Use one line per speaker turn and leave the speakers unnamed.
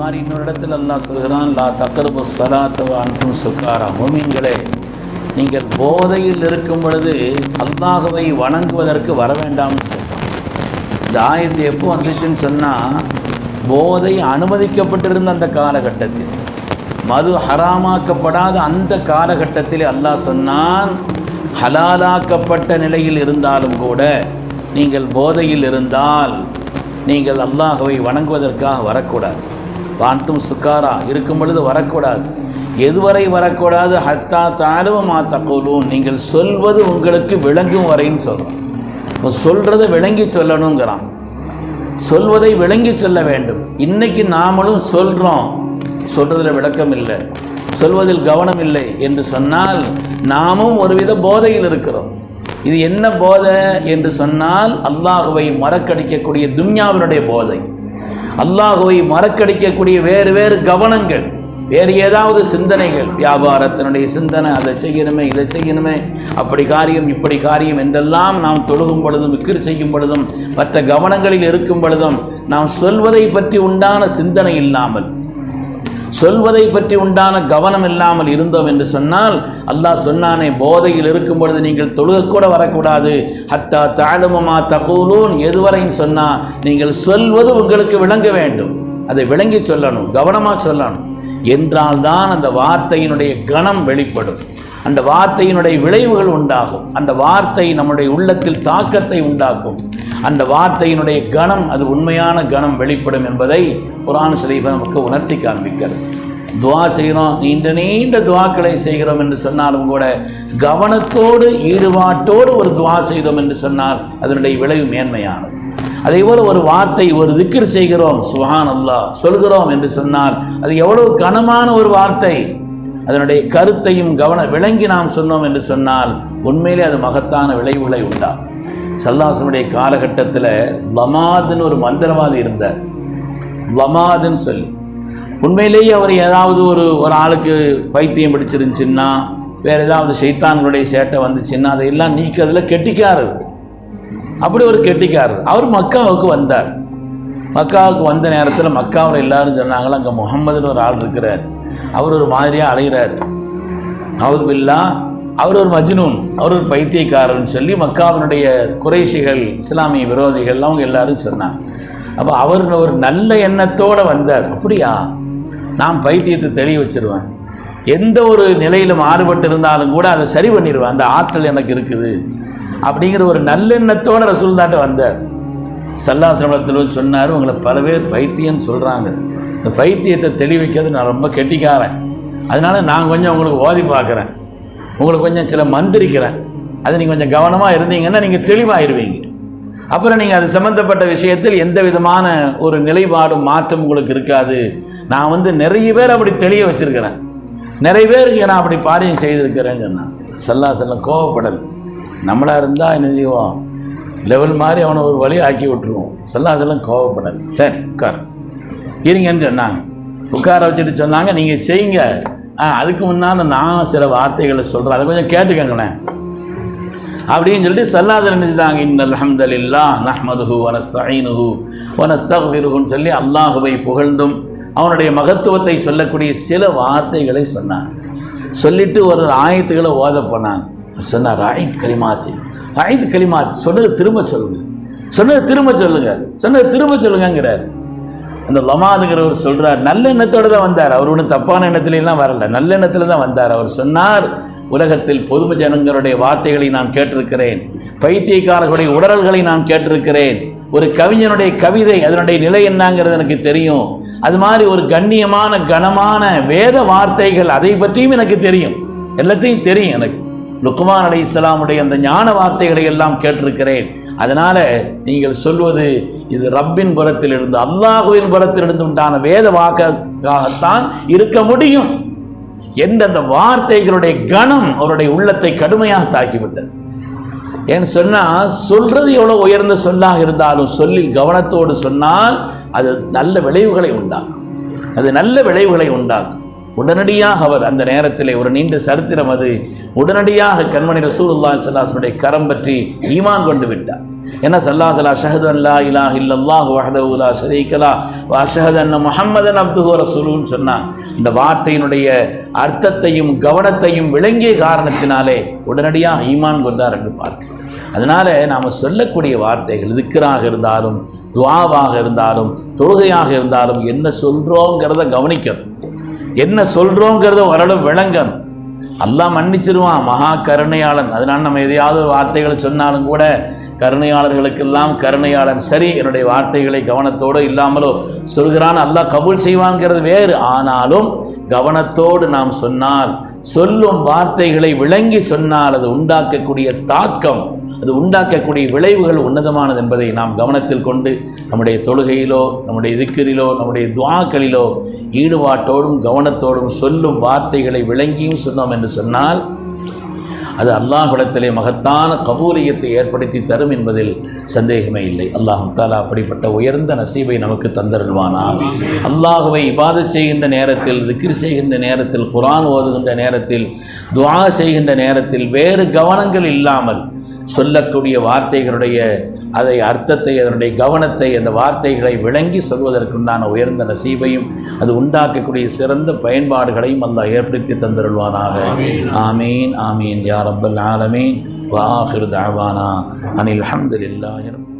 மாதிரி இன்னொரு இடத்துல அல்லாஹ் சொல்கிறான் லா தக்கருபு சலாத்தவ அன்பும் சுக்காரா. மோமின்களே நீங்கள் போதையில் இருக்கும் பொழுது அல்லாஹுவை வணங்குவதற்கு வர வேண்டாம்னு சொல்கிறான் இந்த ஆயத்து எப்போ வந்துச்சுன்னு சொன்னால் போதை அனுமதிக்கப்பட்டிருந்த அந்த காலகட்டத்தில் மது ஹராமாக்கப்படாத அந்த காலகட்டத்தில் அல்லாஹ் சொன்னான் ஹலாலாக்கப்பட்ட நிலையில் இருந்தாலும் கூட நீங்கள் போதையில் இருந்தால் நீங்கள் அல்லாஹுவை வணங்குவதற்காக வரக்கூடாது. பார்த்தும் சுக்காரா? இருக்கும் பொழுது வரக்கூடாது. எதுவரை வரக்கூடாது? ஹத்தா தாழுவ தகவலும் நீங்கள் சொல்வது உங்களுக்கு விளங்கும் வரைன்னு சொல்கிறோம் இப்போ சொல்கிறத விளங்கி சொல்லணுங்கிறான். சொல்வதை விளங்கி சொல்ல வேண்டும். இன்னைக்கு நாமளும் சொல்கிறோம் சொல்கிறதுல விளக்கம் இல்லை. சொல்வதில் கவனம் இல்லை என்று சொன்னால் நாமும் ஒருவித போதையில் இருக்கிறோம். இது என்ன போதை என்று சொன்னால் அல்லாஹுவை மறக்கடிக்கக்கூடிய துன்யாவினுடைய போதை. அல்லாஹுவை மறக்கடிக்கக்கூடிய வேறு வேறு கவனங்கள் வேறு ஏதாவது சிந்தனைகள். வியாபாரத்தினுடைய சிந்தனை அதை செய்யணுமே இதை செய்யணுமே அப்படி காரியம் இப்படி காரியம் என்றெல்லாம் நாம் தொழுகும் பொழுதும் விக்கிர் செய்யும் பொழுதும் மற்ற கவனங்களில் இருக்கும் பொழுதும் நாம் சொல்வதை பற்றி உண்டான சிந்தனை இல்லாமல் சொல்வதை பற்றி உண்டான கவனம் இல்லாமல் இருந்தோம் என்று சொன்னால் அல்லாஹ் சொன்னானே போதையில் இருக்கும் பொழுது நீங்கள் தொழுகக்கூட வரக்கூடாது. ஹத்தா தாழுமமா தகூலூன். எதுவரையும் சொன்னால் நீங்கள் சொல்வது உங்களுக்கு விளங்க வேண்டும். அதை விளங்கி சொல்லணும் கவனமாக சொல்லணும். என்றால்தான் அந்த வார்த்தையினுடைய கணம் வெளிப்படும். அந்த வார்த்தையினுடைய விளைவுகள் உண்டாகும். அந்த வார்த்தை நம்முடைய உள்ளத்தில் தாக்கத்தை உண்டாக்கும். அந்த வார்த்தையினுடைய கணம் அது உண்மையான கணம் வெளிப்படும் என்பதை குரான் ஷரீஃபை நமக்கு உணர்த்தி காண்பிக்கிறது. துவா செய்கிறோம். நீண்ட நீண்ட துவாக்களை செய்கிறோம் என்று சொன்னாலும் கூட கவனத்தோடு ஈடுபாட்டோடு ஒரு துவா செய்தோம் என்று சொன்னால் அதனுடைய விளைவு மேன்மையானது. அதே போல் ஒரு வார்த்தை ஒரு திக்கிர் செய்கிறோம். சுஹான் அல்லா சொல்கிறோம் என்று சொன்னால் அது எவ்வளவு கனமான ஒரு வார்த்தை. அதனுடைய கருத்தையும் கவன விளங்கி நாம் சொன்னோம் என்று சொன்னால் உண்மையிலே அது மகத்தான விளைவுகளை உண்டாகும் சல்லாசனுடைய காலகட்டத்தில் லமாதுன்னு ஒரு மந்திரவாதி இருந்தார். லமாதுன்னு சொல்லி. உண்மையிலேயே அவர் ஏதாவது ஒரு ஒரு ஆளுக்கு பைத்தியம் பிடிச்சிருந்துச்சுன்னா வேறு ஏதாவது சைத்தான்களுடைய சேட்டை வந்துச்சுன்னா அதையெல்லாம் நீக்கிறதுல கெட்டிக்காரர். அப்படி ஒரு கெட்டிக்காரர். அவர் மக்காவுக்கு வந்தார். மக்காவுக்கு வந்த நேரத்தில் மக்காவில் எல்லாரும் சொன்னாங்களா அங்கே முகம்மதுன்னு ஒரு ஆள் இருக்கிறார். அவர் ஒரு மாதிரியாக அலைகிறார் அவது பில்லா அவர் ஒரு மஜ்னூன் அவர் ஒரு பைத்தியக்காரன் சொல்லி மக்காவினுடைய குறைஷிகள் இஸ்லாமிய விரோதிகள் அவங்க எல்லாரும் சொன்னாங்க. அப்போ அவர் ஒரு நல்ல எண்ணத்தோடு வந்தார். அப்படியா? நான் பைத்தியத்தை தெளிய வச்சிருவேன். எந்த ஒரு நிலையில் மாறுபட்டு இருந்தாலும் கூட அதை சரி பண்ணிடுவேன் அந்த ஆற்றல் எனக்கு இருக்குது. அப்படிங்கிற ஒரு நல்லெண்ணத்தோட ரசூல்தாட்ட வந்தார். சல்லாசிரமத்தில் சொன்னார் உங்களை பல பேர் பைத்தியம்னு சொல்கிறாங்க இந்த பைத்தியத்தை தெளிவிக்கிறது நான் ரொம்ப கெட்டிக்காரன். அதனால் நான் கொஞ்சம் உங்களுக்கு ஓதி பார்க்குறேன். உங்களுக்கு கொஞ்சம் சில மந்திரிக்கிறேன் அது நீங்கள் கொஞ்சம் கவனமாக இருந்தீங்கன்னா நீங்கள் தெளிவாயிருவீங்க. அப்புறம் நீங்கள் அது சம்மந்தப்பட்ட விஷயத்தில் எந்த விதமான ஒரு நிலைப்பாடும் மாற்றம் உங்களுக்கு இருக்காது. நான் வந்து நிறைய பேர் அப்படி தெளிய வச்சுருக்கிறேன். நிறைய பேருக்கு நான் அப்படி பாரியம் செய்திருக்கிறேன்னு சொன்னான் செல்லா செல்லம் கோவப்படல். நம்மளாக இருந்தால் என்ன செய்வோம்? லெவல் மாதிரி அவனை ஒரு வழி ஆக்கி விட்டுருவோம். செல்லா செல்லம் கோவப்படல். சரி உட்கார் இருங்கன்னு சொன்னாங்க. உட்கார வச்சுட்டு சொன்னாங்க நீங்கள் செய்யுங்க. அதுக்கு முன்னால் நான் சில வார்த்தைகளை சொல்கிறேன் அதை கொஞ்சம் கேட்டுக்கங்களேன். அப்படின்னு சொல்லிட்டு சல்லாதர் நினைச்சுதாங்க இந்த அல்ஹம்துலில்லா நஹ்மதுஹு வனஸ்தீனுஹு வனஸ்தக்ஃபிருஹுன்னு சொல்லி அல்லாஹுவை புகழ்ந்தும் அவனுடைய மகத்துவத்தை சொல்லக்கூடிய சில வார்த்தைகளை சொன்னாங்க. சொல்லிட்டு ஒரு ஆயத்துகளை ஓத போனாங்க. சொன்னார் ஆயித் கலிமாத்து ஆயித் களிமாத்து சொன்னது திரும்ப சொல்லுங்க. சொன்னது திரும்ப சொல்லுங்க. சொன்னது திரும்ப சொல்லுங்கிறார் அந்த லமாதுங்கிறவர் சொல்கிறார் நல்ல எண்ணத்தோடு தான் வந்தார். அவர் ஒன்றும் தப்பான எண்ணத்துல வரல. நல்ல தான் வந்தார். அவர் சொன்னார் உலகத்தில் பொதும ஜனங்களுடைய வார்த்தைகளை நான் கேட்டிருக்கிறேன். பைத்தியக்காரர்களுடைய உடல்களை நான் கேட்டிருக்கிறேன். ஒரு கவிஞனுடைய கவிதை அதனுடைய நிலை என்னங்கிறது எனக்கு தெரியும். அது மாதிரி ஒரு கண்ணியமான கனமான வேத வார்த்தைகள் அதை பற்றியும் எனக்கு தெரியும். எல்லாத்தையும் தெரியும் எனக்கு. லுக்மான் அலி இஸ்லாமுடைய அந்த ஞான வார்த்தைகளை எல்லாம் கேட்டிருக்கிறேன். அதனால் நீங்கள் சொல்வது இது ரப்பின் புறத்திலிருந்து அல்லாஹுவின் புறத்திலிருந்து உண்டான வேத வாக்காகத்தான் இருக்க முடியும் எந்தெந்த வார்த்தைகளுடைய கணம் அவருடைய உள்ளத்தை கடுமையாக தாக்கிவிட்டது ஏன்னு சொன்னால் சொல்றது எவ்வளோ உயர்ந்த சொல்லாக இருந்தாலும் சொல்லில் கவனத்தோடு சொன்னால் அது நல்ல விளைவுகளை உண்டாகும் அது நல்ல விளைவுகளை உண்டாக்கும். உடனடியாக அவர் அந்த நேரத்தில் ஒரு நீண்ட சரித்திரம் அது. உடனடியாக கண்மணி ரசூலுல்லா ஸல்லல்லாஹு கரம் பற்றி ஈமான் கொண்டு விட்டார். என்ன? சல்லா சலா ஷஹது அல்லா இலா இல்லல்லாஹ் வஹதஹு லா ஷரீகலா வ அஷ்ஹது அன்ன முஹம்மதன் அப்துஹு ரசூலுன்னு சொன்னான். இந்த வார்த்தையினுடைய அர்த்தத்தையும் கவனத்தையும் விளங்கிய காரணத்தினாலே உடனடியாக ஈமான் கொண்டார் என்று பார்க்கிறோம். அதனால நாம் சொல்லக்கூடிய வார்த்தைகள் திக்கராக இருந்தாலும் துவாவாக இருந்தாலும் தொழுகையாக இருந்தாலும் என்ன சொல்கிறோங்கிறத கவனிக்கணும். என்ன சொல்கிறோங்கிறத ஓரளவு விளங்கணும். அல்லாஹ் மன்னிச்சிருவான் மகா கருணையாளன். அதனால் நம்ம எதையாவது ஒரு வார்த்தைகளை சொன்னாலும் கூட கருணையாளர்களுக்கெல்லாம் கருணையாளன். சரி என்னுடைய வார்த்தைகளை கவனத்தோடு இல்லாமலோ சொல்கிறான் அல்லாஹ் கபூல் செய்வான்ங்கிறது வேறு. ஆனாலும் கவனத்தோடு நாம் சொன்னால் சொல்லும் வார்த்தைகளை விளங்கி சொன்னால் அது உண்டாக்கக்கூடிய தாக்கம் அது உண்டாக்கக்கூடிய விளைவுகள் உன்னதமானது என்பதை நாம் கவனத்தில் கொண்டு நம்முடைய தொழுகையிலோ நம்முடைய திக்கரிலோ நம்முடைய துவாக்களிலோ ஈடுபாட்டோடும் கவனத்தோடும் சொல்லும் வார்த்தைகளை விளங்கியும் சொன்னோம் என்று சொன்னால் அது அல்லாஹிடத்திலே மகத்தான கபூலியத்தை ஏற்படுத்தி தரும் என்பதில் சந்தேகமே இல்லை. அல்லாஹும் தாலா அப்படிப்பட்ட உயர்ந்த நசீபை நமக்கு தந்தருள்வானா அல்லாஹுவை இபாத செய்கின்ற நேரத்தில் திக்ர் செய்கின்ற நேரத்தில் குரான் ஓதுகின்ற நேரத்தில் துவா செய்கின்ற நேரத்தில் வேறு கவனங்கள் இல்லாமல் சொல்லக்கூடிய வார்த்தைகளுடைய அதை அர்த்தத்தை அதனுடைய கவனத்தை அந்த வார்த்தைகளை விளங்கி சொல்வதற்குண்டான உயர்ந்த நசீபையும் அது உண்டாக்கக்கூடிய சிறந்த பயன்பாடுகளையும் அல்லாஹ் ஏற்படுத்தி தந்திருவானாக ஆமீன் ஆமீன். யார் அப்பல் ஆலமீன். வாஹிர் தாவானா அனில் அல்ஹம்துலில்லாஹி